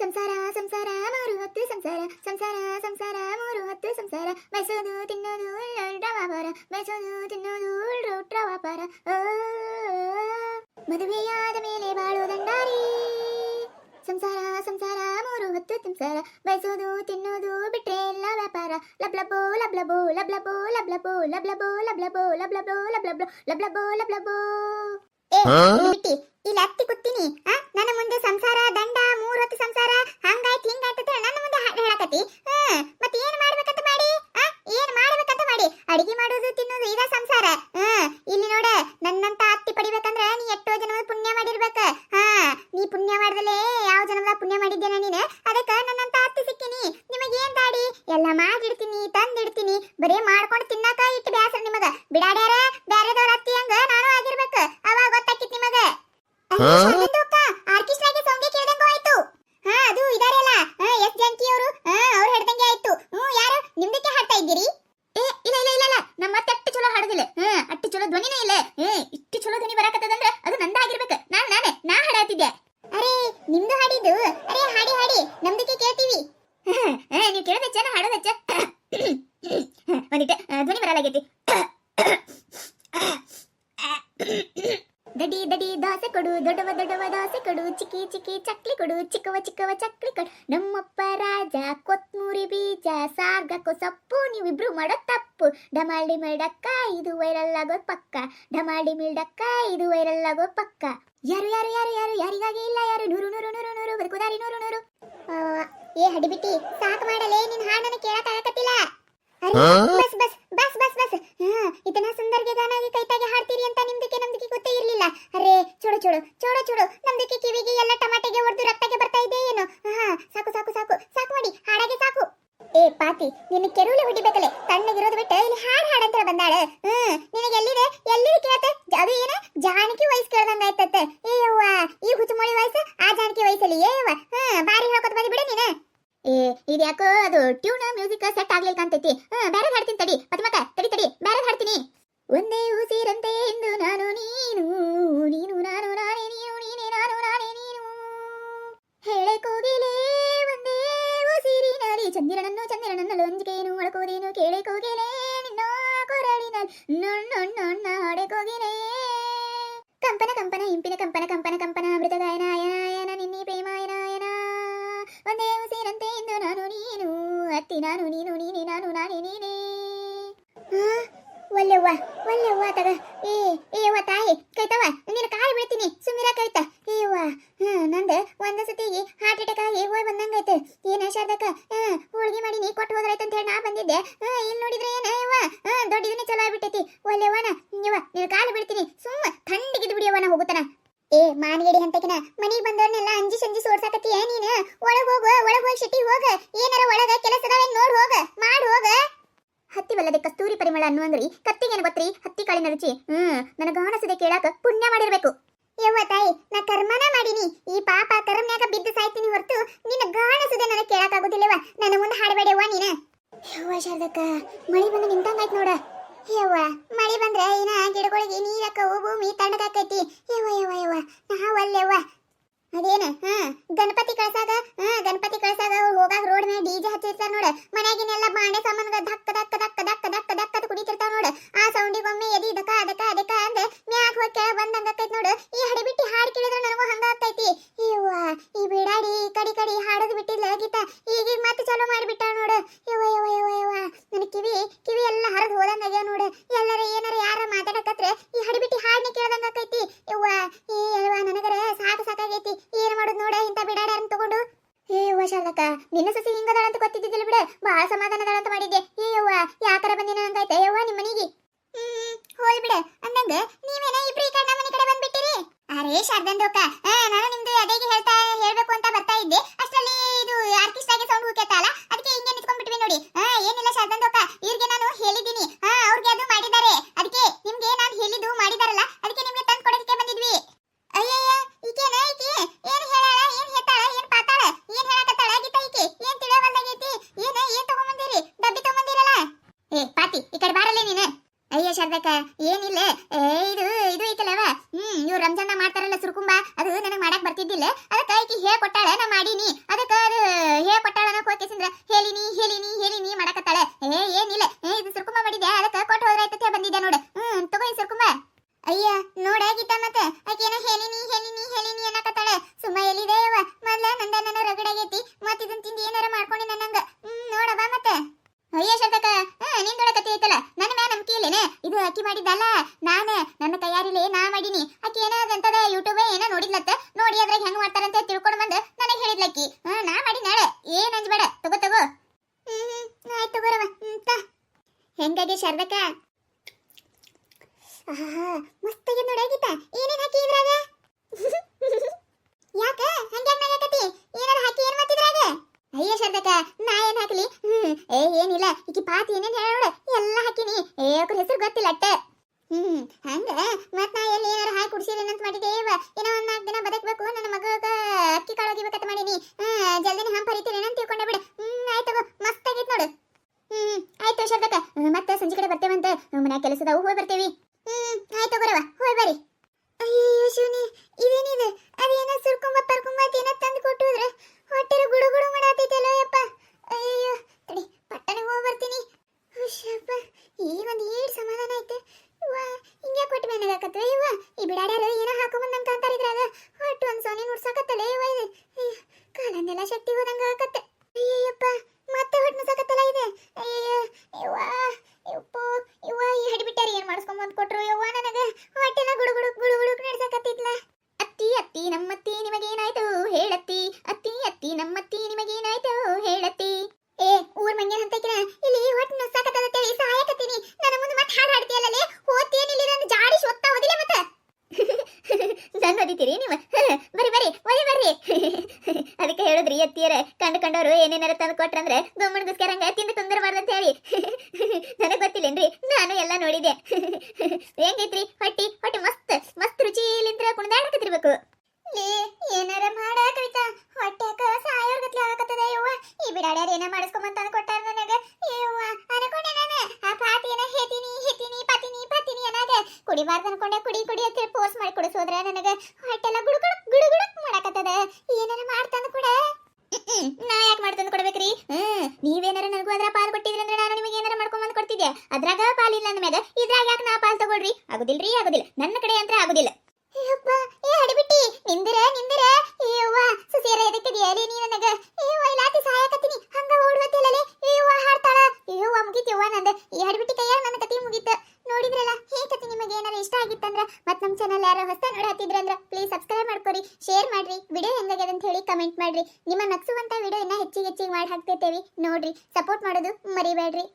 ಸಂಸಾರ ಸಂಸಾರ ಮೂರು ಹೊತ್ತು ಸಂಸಾರ ಸಂಸಾರ ಸಂಸಾರ ಮೂರು ಹೊತ್ತು ಸಂಸಾರ ಬಯಸೋದು ತಿನ್ನೋದು ಉಳ್ಳೊಳ್ಳ ವ್ಯಾಪಾರ ಬಯಸೋದು ತಿನ್ನೋದು ಉಳ್ಳೊಟ್ರ ವ್ಯಾಪಾರ ಓ, ಮದುವೆಯಾದ ಮೇಲೆ ಬಾಳೋ ದಂಡಾರಿ ಸಂಸಾರ ಸಂಸಾರ ಮೂರು ಹೊತ್ತು ಸಂಸಾರ ಬಯಸೋದು ತಿನ್ನೋದು ಬಿಟ್ರೆ ಎಲ್ಲ ವ್ಯಾಪಾರ ಲಬ್ಲಬೋ ಲಬ್ಲಬೋ ಲಬ್ಲಬೋ ಲಬ್ಲಬೋ ಲಬ್ಲಬೋ ಲಬ್ಲಬೋ ಲಬ್ಲಬೋ ಲಬ್ಲಬೋ ಲಬ್ಲಬೋ ಲಬ್ಲಬೋ ಏ ಬಿಟ್ಟಿ ಇಲ್ಲಿ ಕೂತೀನಿ ಆ? ನನ್ನ ಮುಂದೆ ಸಂಸಾರ ದಂಡ ಮೂರ್ ಹೊತ್ತು ಸಂಸಾರ ಹಂಗಾಯ್ತು ಹಿಂಗಾಯ್ತು ಅಂತ ನನ್ನ ಮುಂದೆ ಹಾ ಹೇಳಕತ್ತಿ. ಹ್ಮ್ ಮತ್ತೆ ಏನ್ ಮಾಡ್ಬೇಕಂತ ಮಾಡಿ? ಆ? ಏನ್ ಮಾಡ್ಬೇಕಂತ ಮಾಡಿ? ಅಡಿಗೆ ಮಾಡೋದು ತಿನ್ನೋದು ಇದ ಸಂಸಾರ. ಹ್ಮ್ ಇಲ್ಲಿ ನೋಡ ನನ್ನಂತ ಅತ್ತಿ ಪಡಿಬೇಕಂದ್ರ ನೀ ಎಷ್ಟೋ ಜನ ಪುಣ್ಯ ಮಾಡಿರ್ಬೇಕ. ಹಾ ನೀ ಪುಣ್ಯ ಮಾಡ್ದಲೇ ಯಾವ ಜನದ ಪುಣ್ಯ ಮಾಡಿದ್ದೇನ ನೀನು? ಅದಕ್ಕ ನನ್ನಂತ ಅತ್ತಿ ಸಿಕ್ಕಿನಿ. ನಿಮಗೆ ಏನ್ ದಾಡಿ? ಎಲ್ಲ ಮಾಡಿಡ್ತೀನಿ ತಂದಿಡ್ತೀನಿ. ಬರೇ ಮಾಡ್ಕೊಂಡು ಆರ್ಕೆಸ್ಟ್ರಾಗೆ ಸೌಂಡ್ ಕೇಳ್ದಂಗೂ ಆಯ್ತು ಹಾ ಅದು ಇದಾರಲ್ಲ ಎಸ್ ಜಂಕಿ ಅವರು ಅವ್ರು ಹೇಳ್ದಂಗೆ ಆಯ್ತು ಹ್ಮ್ ಯಾರು ನಿಮ್ದಕ್ಕೆ ಹಾಡ್ತಾ ಇದ್ದೀರಿ ಏ ಇಲ್ಲ ಇಲ್ಲ ಇಲ್ಲ ನಮ್ಮ ಮತ್ತೆ ಅಟ್ಟು ಚಲೋ ಹಾಡುದಿಲ್ಲ ಹ್ಮ್ ಚಲೋ ಧ್ವನಿನೇ ಇಲ್ಲ ಏ ಇಷ್ಟು ಚಲೋ ಧ್ವನಿ ಬರಾಕತ್ತದಂದ್ರ ಅದು ನಂದಾಗಿರ್ಬೇಕು ನಾನು ನಾನೇ ನಾ ಹಾಡಾತಿದ್ದೆ ಅರೆ ನಿಮ್ದು ಹಾಡಿದ್ದು ಅರೆ ಹಾಡಿ ಹಾಡಿ ನಮ್ದಕ್ಕೆ ಕೇಳ್ತೀವಿ ನೀವು ಕೇಳೋದಚ್ಚ ನಾ ಹಾಡೋದಚ್ಚ ಒಂದಿಟ್ಟು ಧ್ವನಿ ಬರಲಾಗೈತಿ ದಡಿ ದಡಿ ದೋಸೆ ಕೊಡು ದೊಡ್ಡವ ದೊಡ್ಡವ ದೋಸೆ ಕೊಡು ಚಿಕ್ಕಿ ಚಿಕ್ಕಿ ಚಕ್ಲಿ ಕೊಡು ಚಿಕ್ಕವ ಚಿಕ್ಕವ ಚಕ್ಲಿ ಕಟ್ ನಮ್ಮಪ್ಪ ರಾಜ ಕೊತ್ಮೂರಿ ಬೀಜ ಸಾರ್ಗಕ್ಕೋ ಸೊಪ್ಪು ನೀವಿಬ್ರು ಮಾಡೋ ತಪ್ಪು. ಡಮಾಲ್ಡಿ ಮಿಲ್ಡಕ್ಕ ಇದು ವೈರಲ್ ಆಗೋ ಪಕ್ಕ. ಡಮಾಲ್ಡಿ ಮಿಲ್ಡಕ್ಕ ಇದು ವೈರಲ್ ಆಗೋ ಪಕ್ಕ. ಯಾರು ಯಾರು ಯಾರು ಯಾರು ಯಾರಿಗಾಗಿ ಇಲ್ಲ? ಯಾರು ನೂರು ನೂರು ನೂರು ನೂರು ಬದುಕುದಾರಿ ನೂರು ನೂರು. ಆ, ಏ ಹಡಿಬಿಟ್ಟಿ ಸಾಕು ಮಾಡಲೇ ನಿನ್ ಹಾಡನ್ನು ಕೇಳಕ್ ಆಗತ್ತಿಲ್ಲ ಬಸ್ ಬಸ್ ಬಸ್ ಬಸ್ ಬಸ್. ಹಾ ಇದನ್ನ ಸುಂದರ್ಗೆ ಗಾನಾಗಿ ಕೈತಾಗೆ ಹಾಡ್ತೀರಿ ಅಂತ ನಿಮ್ದಕ್ಕೆ ನಮ್ದಕ್ಕೆ ಗೊತ್ತೇ ಇರ್ಲಿಲ್ಲ. ಅರೇ ಚೋಡು ಚೋಡು ಚೋಡು ಚೋಡು ನಮ್ದಕ್ಕೆ ಕಿವಿಗೆ ಎಲ್ಲ ಟಮಾಟೆಗೆ ಹೊಡೆದು ರಕ್ತಕ್ಕೆ ಬರ್ತಾ ಇದೆ ಏನು ಹಾ ಸಾಕು ಸಾಕು ಸಾಕು ಸಾಕು ಮಾಡಿ ಹಾಡಾಗೆ ಸಾಕು ಪಾತಿ ನಿನ್ನ ಕೆರುಳು ಹೊಡಿಬೇಕಲೆ ತಣ್ಣಗಿರೋದು ಬಿಟ್ಟು ಇಲ್ಲಿ ಹಾಡ್ ಹಾಡಂತ ಬಂದಾಳ. ಹ್ಮ್, ನಿನಗೆ ಎಲ್ಲಿದೆ? ಎಲ್ಲಿದೆ ಕೇಳತ್ತೆ ಅದು ಏನ? ಜಾನಕಿ ವಯಸ್ಸು ಕೇಳ್ದಂಗ ಆಯ್ತತ್ತೆ ಏ ಯವ್ವ, ಈ ಹುಚ್ಚುಮೊಳಿ ವಯಸ್ಸು ಆ ಜಾನಕಿ ವಯಸ್ಸಲ್ಲಿ. ಏ ಯವ್ವ, ಹ್ಮ್, ಬಾರಿ ಹೇಳ್ಕೊತ ಬಂದಿ ಬಿಡ ನೀನು. ಏ ಇದ್ಯಾಕೋ ಅದು ಟ್ಯೂನ್ ಮ್ಯೂಸಿಕ್ ಸೆಟ್ ಆಗ್ಲಿಲ್ಲ ಕಾಣ್ತೈತಿ. ಹ್ಮ್ ಬೇರೆ ಹಾಡ್ತೀನಿ ತಡಿ. ಪದ್ಮಕ ತಡಿ ತಡಿ. ಬೇರೆ ಹಾಡ್ತೀನಿ. ಒಂದೇ ಉಸಿರಂತೆ ಎಂದು ನಾನು ನೀನು ನೀನು, ನಾನು, ನಾನೇ ನೀನು ನೀನೇ, ನಾನು, ನಾನೇ, ನೀನು. ಹೇಳೆ ಕೋಗಿಲೆ ಚಂದಿರನನ್ನು ಚಂದಿರನನ್ನು ಲೊಂಜಿಗೇನು ಒಳಕೋದೇನು ಕೇಳೆ ಕೋಗಿಲೆ ನಿನ್ನ ಕೊರಳಿನಲ್ಲಿ ನೊಣ್ಣೊಣ್ಣೊಣ್ಣ ಹೊಡೆ ಕೋಗಿಲೆ కంపన కంపన ఇంపిన కంపన కంపన కంపన అమృతగాయన ఆయనాయన నిన్ని ప్రేమాయనాయన వందే ఉసిరంతే ఇందు నాను నేను అత్తి నాను నేను నేనే నాను నా నేనే ಒಲ್ಲೆವ್ವ ಒಲ್ಲೆವ್ವ ತಗ ಏ, ಏವ್ವ ತಾಯಿ ಕೈತವ ನಿನ್ನ ಕಾಯಿ ಬೀಳ್ತೀನಿ ಸುಮಿರ ಕೈತ. ಏವ್ವ ಹಾ ನಂದು ಒಂದ ಸತಿಗೆ ಹಾರ್ಟ್ ಅಟ್ಯಾಕ್ ಆಗಿ ಹೋಯ್ ಬಂದಂಗೈತೆ ಏನ ಶಾರದಕ್ಕ? ಹೋಳಿಗೆ ಮಾಡಿ ನೀ ಕೊಟ್ಟು ಹೋದ್ರಾಯ್ತು ಅಂತ ಹೇಳಿ ನಾ ಬಂದಿದ್ದೆ. ಹಾ ಇಲ್ಲಿ ನೋಡಿದ್ರೆ ಏನ ಏವ ಹಾ ದೊಡ್ಡ ಇದನ್ನೇ ಚಲೋ ಆಗ್ಬಿಟ್ಟೈತಿ. ಒಲ್ಲೆವ್ವನ ನೀವ ನಿನ್ನ ಕಾಲು ಬೀಳ್ತೀನಿ ಸುಮ್ಮ ಥಂಡಿಗಿದ್ದು ಬಿಡಿಯವ್ವ ನಾ ಹೋಗುತ್ತಾನ ಏ ಮಾನಗೇಡಿ ಅಂತಕಿನ ಮನಿಗೆ ಬಂದವ್ರನ್ನೆಲ್ಲ ಅಂಜಿ ಸಂಜಿ ಸೋರ್ಸಾಕತ್ತೀಯ ನೀನು ಒಳಗ್ ಹೋಗು ಒಳಗ್ ಹೋಗಿ ಸಿಟಿ ಹೋಗ ಏನಾರ ಒಳಗ ಕೆಲಸ ಅದಾವೇನ್ ನೋಡ್ ಹೋಗ ಮಾಡ್ ಹೋಗ ಬಲ್ಲದೆ ಕಸ್ತೂರಿ ಪರಿಮಳ ಅನ್ನುವಂದ್ರಿ ಕತ್ತಿಗೇನು ಗೊತ್ತ್ರಿ ಹತ್ತಿ ಕಾಳಿನ ರುಚಿ. ಹ್ಮ್ ನನಗ ಅನಸದೆ ಕೇಳಾಕ ಪುಣ್ಯ ಮಾಡಿರ್ಬೇಕು. ಯವ್ವ ತಾಯಿ, ನಾ ಕರ್ಮನ ಮಾಡೀನಿ. ಈ ಪಾಪ ಕರ್ಮನ್ಯಾಗ ಬಿದ್ದು ಸಾಯ್ತೀನಿ ಹೊರತು ನಿನ್ನ ಗಾಣಸದೆ ನನಗೆ ಕೇಳಕ್ಕಾಗುದಿಲ್ಲವ ನನ್ನ ಮುಂದೆ ಹಾಡಬೇಡವ್ವ ನೀನ. ಯವ್ವ ಶಾರದಕ್ಕ, ಮಳಿ ಬಂದು ನಿಂತಂಗಾಯ್ತು ನೋಡ. ಯವ್ವ, ಮಳಿ ಬಂದ್ರೆ ಏನ ಗಿಡಗಳಿಗೆ ನೀರಕ್ಕವು ಭೂಮಿ ತಣ್ಣಗಾಕೈತಿ ಯವ್ವ ಯವ್ವ ಯವ್ವ ನಾವಲ್ಲೆವ್ವ ಅದೇನ? ಹಾ, ಗಣಪತಿ ಕಳ್ಸಾಗ? ಹಾ, ಗಣಪತಿ ಕಳ್ಸಾಗ ಹೋಗಾಗ ರೋಡ್ ಮೇಲೆ ಡಿಜೆ ಹಚ್ಚಿರ್ತಾರ ನೋಡ. ಮನ್ಯಾಗಿನೆಲ್ಲ ಬಾಂಡೆ ಸಾಮಾನ್ಗ ದಕ್ಕ ದಕ್ಕ ದಕ್ಕ ದಕ್ಕ ದಕ್ಕ ದಕ್ಕ ಅಂತ ಕುಡಿತಿರ್ತಾವ ನೋಡ ಆ ಸೌಂಡಿಗೊಮ್ಮೆ ಎದಿ ದಕ ಅದಕ ಅದಕ ಅಂದ ಮ್ಯಾಗ ಹೋಗಿ ಕೆಳಗ್ ಬಂದಂಗ ಆಕೈತಿ ನೋಡು ಈ ಹಡಿಬಿಟ್ಟಿ ಹಾಡ್ ಕೇಳಿದ್ರೆ ನನಗೂ ಹಂಗ ಆಗ್ತೈತಿ ಇವ್ವ ಈ ಬಿಡಾಡಿ ಈ ಕಡಿ ಕಡಿ ಹಾಡೋದು ಬಿಟ್ಟಿಲ್ಲ ಗೀತ ಈಗೀಗ ಮತ್ತೆ ಚಲೋ ಮಾಡಿಬಿಟ್ಟ ನೋಡು ಯವ್ವ ಯವ್ವ ಯವ್ವ ಯವ್ವ ನನ್ನ ಕಿವಿ ಕಿವಿ ಎಲ್ಲ ಹರಿದು ಹೋದಂಗ ಆಗ್ಯಾವ ನೋಡು ಎಲ್ಲರ ಏನಾರ ಯಾರ ಮಾತಾಡಕತ್ರೆ ಈ ಹಡಿಬಿಟ್ಟಿ ಹಾಡ್ನ ಕೇಳ್ದಂಗ ಆಕೈತಿ ಯವ್ವ ಈ ಯವ್ವ ನನಗರ ಸಾಕು ಸಾಕಾಗೈತಿ ಏನ್ ಮಾಡೋದು ನೋಡ ಇಂತ ಬಿಡಾಡ್ಯಾರನ್ ತಗೊಂಡು ಏ ಯವ್ವ ಶಾರದಕ್ಕ ನಿನ್ನ ಸಸಿ ಹಿಂಗದಾಳ ಅಂತ ಗೊತ್ತಿದ್ದಿದ್ದಿಲ್ಲ ಬಿಡ ಬಹಳ ಸಮಾಧಾನದಾಳ ಅಂತ ಮಾಡಿದ್ದೆ ಏ ಯವ್ವ ಯಾಕರ ಬಂದಿನ ಹಂಗಾಯ್ತ ಯವ್ವ ನಿಮ್ಮ ಮನಿಗೆ ಹ್ಮ್ ಹೋಲ್ ಬಿಡ ಅಂದಂಗ ನೀವೇನ ಇಬ್ರು ಈ ಕಡೆ ನಮ್ಮ ಮನೆ ಕಡೆ ಬಂದ್ಬಿಟ್ಟಿರಿ ಅರೇ ಶಾರದಂದೋಕ ನಾನು ನಿಮ್ದು ಅದೇಗೆ ಹೇಳ್ತಾ ಹೇಳ್ಬೇಕು ಅಂತ ಬರ್ತಾ ಇದ್ದೆ ಅಷ್ಟರಲ್ಲಿ ಇದು ಆರ್ಕೆಸ್ಟ್ರಾಗೆ ಸೌಂಡ್ ಹೋಗ್ತಲ್ಲ ಅದಕ್ಕೆ ಹಿಂಗೆ ನಿಂತ್ಕೊಂಡ್ಬಿಟ್ವಿ ನೋಡಿ ಆ, ಏನಿಲ್ಲ ಶಾರದಂದೋಕ ಇವ್ರಿಗೆ ನಾನು ಹೇಳಿದ್ದೀನಿ ಹಾ ಅವ್ರಿಗೆ ಅದು ಮಾಡಿದ್ದಾರೆ ಅದಕ್ಕೆ ನಿಮ್ಗೆ ನಾನು ಹೇಳಿದ್ದು ಮಾಡಿದಾರಲ್ಲ ಅದಕ್ಕೆ ನಿಮ್ಗೆ ತಂದು ಕೊಡೋದಕ್ಕೆ ಬಂದಿದ್ವಿ ಅಯ್ಯಯ್ಯ ಈಕೇನ ಈಕೆ ಏನ್ ಹೇಳಾಳ ಏನ್ ಹೇಳ್ತಾಳ ಏನ್ ಪಾತಾಳ ಏನ್ ಹೇಳಕತ್ತಾಳ ಗೀತ ಈಕೆ ಏನ್ ತಿಳಿಯವಲ್ದಾಗೈತಿ ಏನ ಏನ್ ತಗೊಂಬಂದಿರಿ ಡಬ್ಬಿ ತಗೊಂಬಂದಿರಲ್ಲ ಏ ಪಾತಿ ಈ ಕಡೆ ಬಾರಲ್ಲೇ ನೀನು. ಅಯ್ಯ ಶಾರದಕ್ಕ ಏನಿಲ್ಲ. ಇದು ಅಕ್ಕಿ ಮಾಡಿದ್ದಲ್ಲ, ನಾನೇ. ನನ್ನ ಕೈಯಾರಿಲಿ ನಾ ಮಾಡಿನಿ. ಅಕ್ಕಿ ಏನೋ ಅದಂತದ ಯೂಟ್ಯೂಬೇ ಏನೋ ನೋಡಿದ್ಲತ್ತ ನೋಡಿ ಅದ್ರಾಗ ಹೆಂಗ್ ಮಾಡ್ತಾರಂತ ತಿಳ್ಕೊಂಡು ಬಂದು ನನಗೆ ಹೇಳಿದ್ಲಕ್ಕಿ ಹಾ, ನಾ ಮಾಡಿ ನಾಳೆ. ಏನ್ ಅಂಜಬೇಡ. ತಗೋ ತಗೋ. ಹ್ಮ್ ಹ್ಮ್, ಆಯ್ತು ತಗೋರವ ಅಂತ ಹೆಂಗಾಗಿ ಶಾರದಕ್ಕ? ಮಸ್ತಾಗಿ ನೋಡಾಗಿತ್ತ ಏನೇನ್ ಹಾಕಿ ಇದ್ರಾಗ? ಯಾಕ? ಹಂಗ್ಯಾಕ ಏನಾರ ಹಾಕಿ ಏನ್ ಮಾಡ್ತಿದ್ರಾಗ? ಅಯ್ಯ ಶಾರದಕ್ಕ, ನಾ ಏನ್ ಹಾಕಲಿ? ಹ್ಮ್, ಏ, ಏನಿಲ್ಲ, ಈಕಿ ಪಾತಿ ಏನೇನ್ ಹೇಳ ನೋಡ ಎಲ್ಲ ಹಾಕಿನಿ. ಏ ಅವ್ರ ಹೆಸರು ಗೊತ್ತಿಲ್ಲ ಅಟ್ಟ. ಹ್ಮ್, ಹಂಗ, ಮತ್ ನಾ ಎಲ್ಲಿ ಏನಾರ ಹಾಕಿ ಕುಡ್ಸಿರೇನಂತ ಅಂತ ಮಾಡಿದೇವ ಏನೋ ಒಂದ್ ನಾಲ್ಕು ದಿನ ಬದಕ್ಬೇಕು, ನನ್ನ ಮಗಗ ಅಕ್ಕಿ ಕಾಳು ಒಗಿಬೇಕಂತ ಮಾಡಿನಿ. ಹ್ಮ್, ಜಲ್ದಿನ ಹಂಪ ಹರಿತೀರೇನಂತ ತಿಳ್ಕೊಂಡೆ ಬಿಡು. ಹ್ಮ್, ಆಯ್ತು ಮಸ್ತ್ ಆಗೈತ್ ನೋಡು. ಹ್ಮ್, ಆಯ್ತು ಶಾರದಕ್ಕ. ಮತ್ತೆ ಸಂಜೆ ಕಡೆ ಬರ್ತೇವಂತ ಮನ್ಯಾಗ ಕೆಲಸದವು, ಹೋಗಿ ಬರ್ತೇವಿ. ಹ್ಮ್, ಆಯ್ತು ಬರವ ಹೋಗಿ ಬರ್ರಿ. ಅಯ್ಯೋ ಶಿವನಿ, ಇದೇನಿದೆ? ಅದೇನೋ ಸುರ್ಕೊಂಬ ಪರ್ಕೊಂಬ ಏನೋ ತಂದು ಕೊಟ್ಟಿದ್ರೆ ಹೊಟ್ಟೆರು ಗುಡು ಗುಡು ಮಾಡಾತೈತಲ್ಲ ಯಪ್ಪ. ಅಯ್ಯೋ ತಡಿ ಪಟ್ಟಣಕ್ಕೆ ಹೋಗಿ ಬರ್ತೀನಿ. ಈಗ ಒಂದು ಏಳು ಸಮಾಧಾನ ಐತೆ ವಾ ಹಿಂಗೆ ಕೊಟ್ಟು ಮೇನಾಗಕತ್ವ ಇವ ಈ ಬಿಡಾಡ್ಯಾರು ಏನೋ ಹಾಕೊಂಬಂದ್ ನಮ್ ಕಾಂತಾರ ಇದ್ರಾಗ ಹೊಟ್ಟು ಒಂದು ಸೋನಿ ನುಡ್ಸಕತ್ತಲ್ಲ ಇವ ಇದು ಅಯ್ಯೋ ಕಾಲನ್ನೆಲ್ಲ ಶಕ್ತಿ ಹೋದಂಗ ಆಗತ್ತೆ ಅಯ್ಯಯ್ಯಪ್ಪ ಮತ್ತೆ ಹೊಟ್ಟು ನುಸಕತ್ತಲ್ಲ ಇದೆ ಅಯ್ಯೋ ಯವ್ವ ಯಪ್ಪ ಯವ್ವ ಈ ಹಡಿಬಿಟ್ಟಾರಿ ಏನ್ ಮಾಡಿಸ್ಕೊಂಬಂದ್ ಕೊಟ್ರು ಯವ್ವ ನನಗ ಹೊಟ್ಟೆನ ಗುಡು ಗುಡು ಗುಡು ಗುಡು ನಡ್ಸಕತ್ತಿದ್ಲ ಅತ್ತಿ ಅತ್ತಿ ನಮ್ಮತ್ತಿ ನಿಮಗೇನಾಯ್ತು ಹೇಳತ್ತಿ ಅತ್ತಿ ಅತ್ತಿ ನಮ್ಮತ್ತಿ ನಿಮಗೇನಾಯ್ತು ಹೇಳತ್ತಿ ಏ ಊರ್ ಮಂಗ್ಯ ಅಂತಕಿನ ಇಲ್ಲಿ ಹೊಟ್ಟೆ ನುಸಾಕತ್ತೇಳಿ ಸಹಾಯಕತ್ತೀನಿ ನನ್ನ ಮುಂದೆ ಮತ್ತೆ ಇಲ್ಲಿ ನನ್ನ ಜಾಡಿಸಿ ಒತ್ತಾ ಹೋದಿಲ್ಲ ಮತ್ತ. ನನ್ನ ನೀವು? ಬರಿ ಬರಿ ಒಯ್ಯ ಬರ್ರಿ. ಅದಕ್ಕೆ ಹೇಳಿದ್ರಿ ಅತ್ತಿಯರ ಕಂಡು ಕಂಡವರು ಏನೇನಾರ ತಂದು ಕೊಟ್ರಂದ್ರೆ ಗೊಮ್ಮನ ಗುಸ್ಕರಂಗ ತಿಂದು ಅಂತ ಹೇಳಿ. ನನಗೆ ಗೊತ್ತಿಲ್ಲೇನ್ರಿ, ನಾನು ಎಲ್ಲ ನೋಡಿದೆ ಹೆಂಗೈತ್ರಿ? ಹೊಟ್ಟಿ, ಹೊಟ್ಟೆ ಮಸ್ತ್ ಮಸ್ತ್ ರುಚಿಲಿಂತ್ರ ಕುಣಿದಾಡಕತ್ತಿರ್ಬೇಕು. ಕುಡಿಬಾರ್ದು ಅನ್ಕೊಂಡೆ, ಕುಡಿ ಕುಡಿ ಅಂತ ಫೋರ್ಸ್ ಮಾಡಿ ಕುಡಿಸೋದ್ರೆ ನನಗೆ ಹೊಟ್ಟೆಲ್ಲ ಗುಡುಗುಡು ಗುಡುಗುಡುಕ್ ಮಾಡಕತ್ತದ. ಏನಾರ ಮಾಡ್ತಂದು ಕೂಡ. ನಾ ಯಾಕೆ ಮಾಡ್ತಂದು ಕೊಡ್ಬೇಕ್ರಿ? ಹ್ಮ್, ನೀವೇನಾರ ನನಗೂ ಅದ್ರ ಪಾಲ್ ಕೊಟ್ಟಿದ್ರಿ ಅಂದ್ರೆ ನಾನು ನಿಮಗೆ ಏನಾರ ಮಾಡ್ಕೊಂಬಂದು ಕೊಡ್ತಿದ್ದೆ. ಅದ್ರಾಗ ಪಾಲ್ ನನ್ನ ಮ್ಯಾಗ ಇದ್ರಾಗ ಯಾಕೆ ನಾ ಪಾಲ್ ತಗೊಳ್ರಿ? ಆಗುದಿಲ್ರಿ, ಆಗುದಿಲ್ಲ. ನನ್ನ ಕಡೆ ಅಂತ ಆಗುದಿಲ್ಲ. ನೀ ನನಗ? ಹಂಗ ಈ ಹಡಿಬಿಟ್ಟಿ ಕೈಯಾಗ ನನ್ನ ಕತಿ ಮುಗೀತ. ನೋಡಿದ್ರಲ್ಲ? ಈ ಕತೆ ನಿಮಗೆ ಏನಾದ್ರು ಇಷ್ಟ ಆಗಿತ್ತಂದ್ರೆ ಮತ್ತೆ ನಮ್ಮ ಚಾನಲ್ ಯಾರು ಹೊಸ ನೋಡತ್ತಿದ್ರಂದ್ರ ಪ್ಲೀಸ್ ಸಬ್ಸ್ಕ್ರೈಬ್ ಮಾಡ್ಕೊರಿ ಶೇರ್ ಮಾಡ್ರಿ. ವಿಡಿಯೋ ಹೆಂಗಾಗ್ಯದ ಅಂತ ಹೇಳಿ ಕಮೆಂಟ್ ಮಾಡ್ರಿ. ನಿಮ್ಮ ನಕ್ಸುವಂತ ವಿಡಿಯೋ ಇನ್ನ ಹೆಚ್ಚಿಗೆ ಹೆಚ್ಚಿಗೆ ಮಾಡಿ ಹಾಕ್ತಿರ್ತೇವಿ. ನೋಡ್ರಿ ಸಪೋರ್ಟ್ ಮಾಡೋದು ಮರಿಬೇಡ್ರಿ.